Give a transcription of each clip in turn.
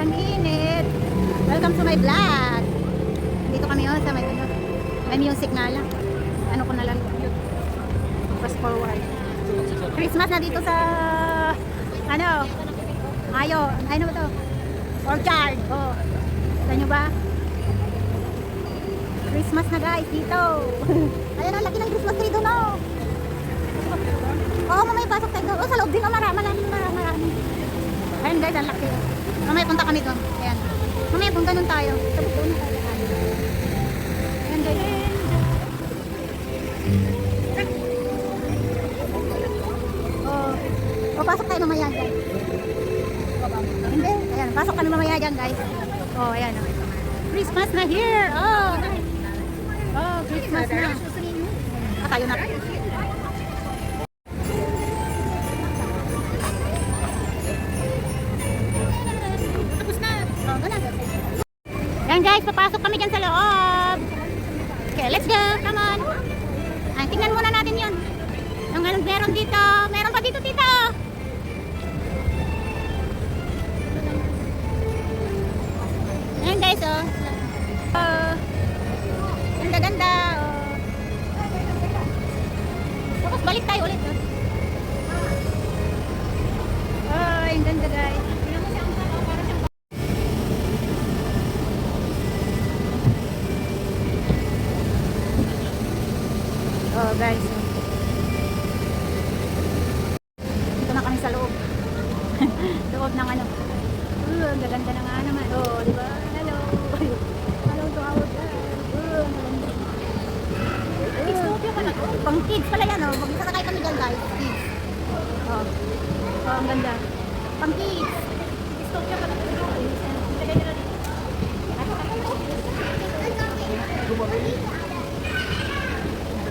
Ang init. Welcome to my vlog. Dito kami oh, sa may ano. May music nga lang. Ano ko na lang. Fast forward. Christmas na dito sa ano? Ayo, ano ba to? Orchard. Oh. Kita nyo ba? Christmas na guys dito. Ayan ang laki ng Christmas tree doon oh. Oo, mamaya pasok tayo doon. Oh, sa loob din. Oh, marami, marami, marami. Ayan guys, ang laki. Mamaya punta kami doon. Ayan. Mamaya punta doon tayo. Sa doon tayo. Ayan guys. Oh. Oh, pasok tayo mamaya guys. Hindi. Ayan, pasok kami mamaya dyan guys. Oh, ayan. Christmas na here. Oh. Oh, Christmas na. Ah, tayo na. Guys, papasok kami dyan sa loob. Okay, let's go. Come on. Ay, tingnan muna natin yun. Yung anong meron dito. Meron pa dito, tita. Ayan guys, oh. Oh. Ganda, ganda. Oh. Tapos balik tayo ulit. Oh, sa loob. loob ng ano. Uh, ang gaganda na nga naman. Oh, di ba? Hello. Hello to our guys. Uh, ang gaganda. Kids pa na to. Pang kids pala yan oh. Magsasakay kami dyan guys. Kids. Oh. Oh, ang ganda. Pang kids. Dystopia pala to. Ilagay nila dito.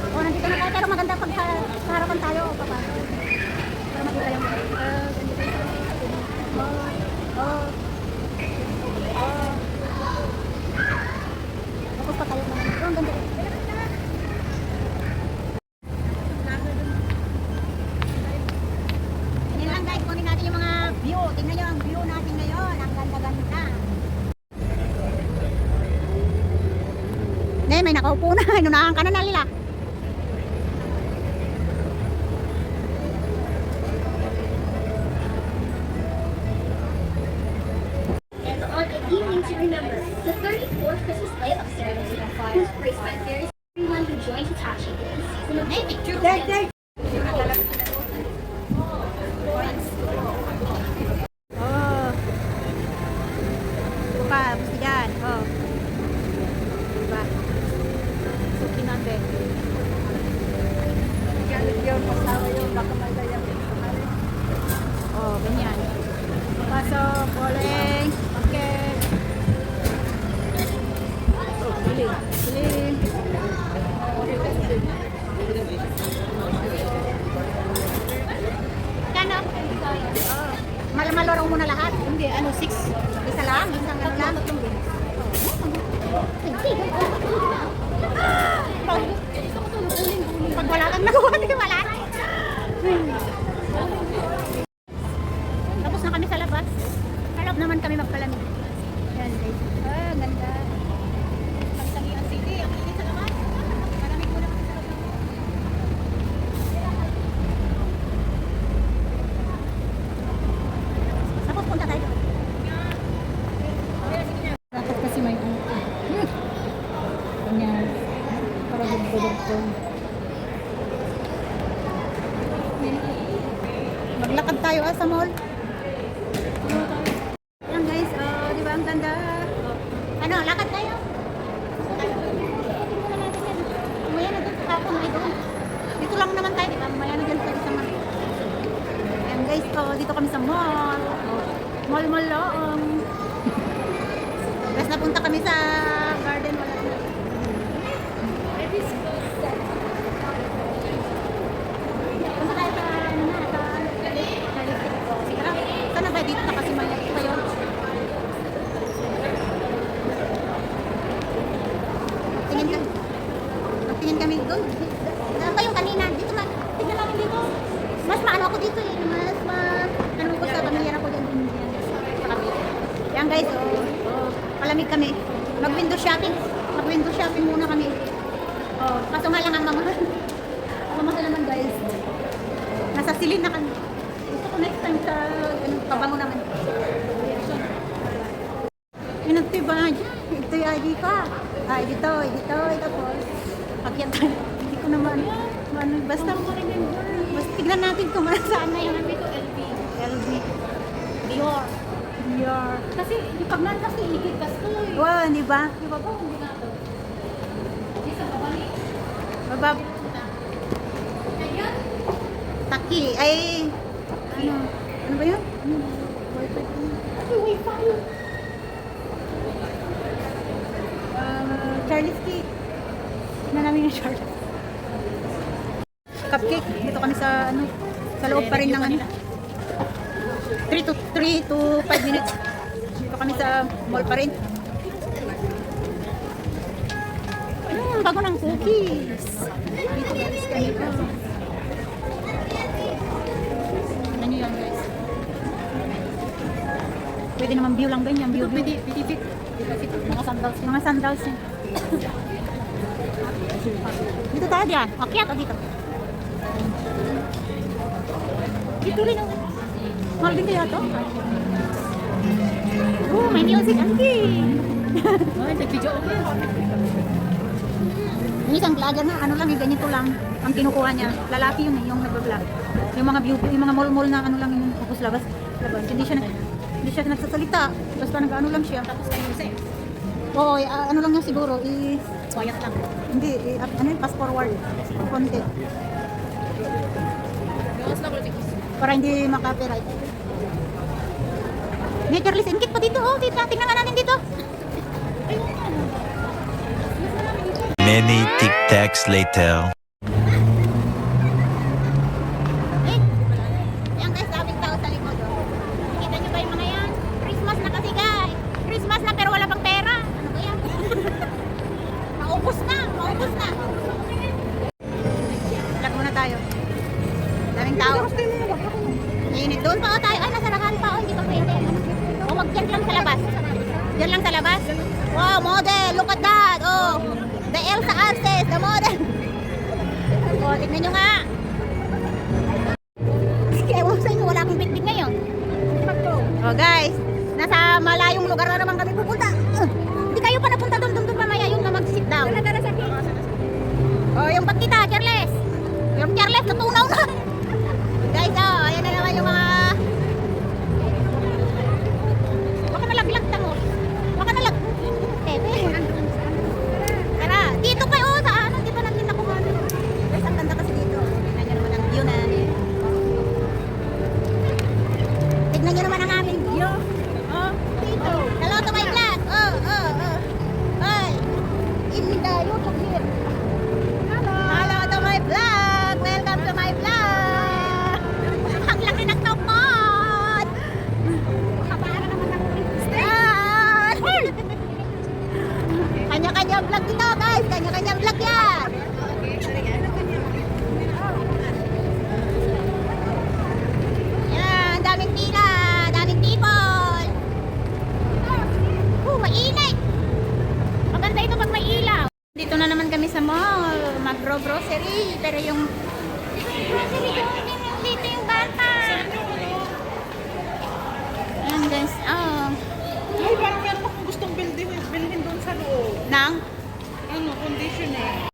Oh, nandito na tayo. Pero maganda pag sa, sa harapan tayo. Papa. Para makita yung... Uh, Oh. Oh. Oh. Tapos pa tayo naman. Oh, ang ganda. Yan lang guys, kunin natin yung mga view. Tingnan nyo ang view natin ngayon. Ang ganda-ganda. Ne, may nakaupo na. Inunahan ka na evening to remember, the 34th Christmas light up ceremony, whose praise by various everyone who joined Hitachi in the season of Hey, Oh, ganyan. Pasok, calling. Okay. Oh, biling. Biling. Kano? Oh. Mal maloro mo na lahat? Hindi, ano, six. Isa lang? Isang ano lang? Tatlong din. Pag, wala kang nagawa, di. Tapos na kami sa labas. Harap naman kami magpalamig. Yan guys. Ah, ganda. Pagtangian City, ang init sa labas. Malamig muna kami sa labas. Tapos punta tayo. Dapat kasi may. Ganyan. Para dugtong. Maglakad tayo ah, sa mall. Yan guys, oh, di ba ang ganda? Oh. Ano, lakad tayo? Mamaya na doon sa kapon, may doon. Dito lang naman tayo, di ba? Mamaya na dyan tayo sa mall. Ayan guys, oh, dito kami sa mall. Oh, mall mall lang. Tapos napunta kami sa garden. Wala na. Punta tayo sa, ano na, sa, sa, sana ba dito na kasi may kayo? Tingin ka. Tingin kami doon. Ano ba yung kanina? Dito na. Tingnan namin dito. Mas maano ako dito eh. Mas ma... Ano ko sa pamilya ko dyan. Sa kabila. Yan guys, oh, oh, palamig kami. Mag-window shopping. Mag-window shopping muna kami. Oh, kaso nga lang ang mamahal. Mamahal naman guys. Nasa silin na kami. Gusto ko next time sa ano, pabango naman. Inagto ba na dyan? Ito yung ID ka. Ay, dito, dito, ito po. Pakyat tayo. Hindi ko naman. Ano, basta. Basta tignan natin kung saan na yun. Ito LV. LV. Dior. Dior. Kasi yung pag nantas ni Igit Kasto eh. Wow, di ba? Di ba ba? Hindi na ito. Di sa babali. Babab. Ayan. Taki. Ay, ano? Ano ba yun? Ay, wifi. Charlie. Cupcake. Dito kami sa ano, sa loob pa rin ng ano. 3 to 3 to 5 minutes. Dito kami sa mall pa rin. Hmm, bago ng cookies. Dito guys kami. Oh. Ano yan guys? Pwede naman view lang ganyan. View, view. Pwede, pwede fit. Mga sandals. Mga sandals niya. Dito tayo diyan. Akyat o dito. Dito rin oh. Mahal din kaya to? Oh, may music. Andi. Ay, nag-video okay. Yung isang vlogger na, ano lang, yung ganito lang ang kinukuha niya. Lalaki yun eh, yung nag-vlog. Yung mga view, yung mga mall-mall na ano lang yung tapos labas. Labas. Hindi siya, nag- hindi siya nagsasalita. Basta nag-ano lang siya. Tapos kayo music. Oo, ah, ano lang niya siguro, i Quiet lang. Hindi, eh, up- ano yun, pass forward. Konti. Para hindi maka-copyright. Naturalist ingkit pa dito. Oh, dito. Tingnan nga natin dito. Many tic tacs later. Daming tao. Init. Doon pa oh, tayo. Ay, nasa lakan pa. Oh, hindi pa pwede. Oh, wag dyan lang sa labas. Dyan lang sa labas. Wow, model. Look at that. Oh, the Elsa Arces, the model. Oh, tignan nyo nga. Ewan sa inyo, wala akong bitbit ngayon. Oh guys, nasa malayong lugar na naman kami vlog dito guys. Kanya-kanya vlog yan. Yan, daming pila, daming people. Oh, mainit. Maganda ito pag may ilaw. Dito na naman kami sa mall, magro-grocery, pero yung grocery dito yung bata. Ayan guys, oh. Ay, parang meron akong gustong bilhin, bilhin doon sa loob. Nang? Ano, conditioner.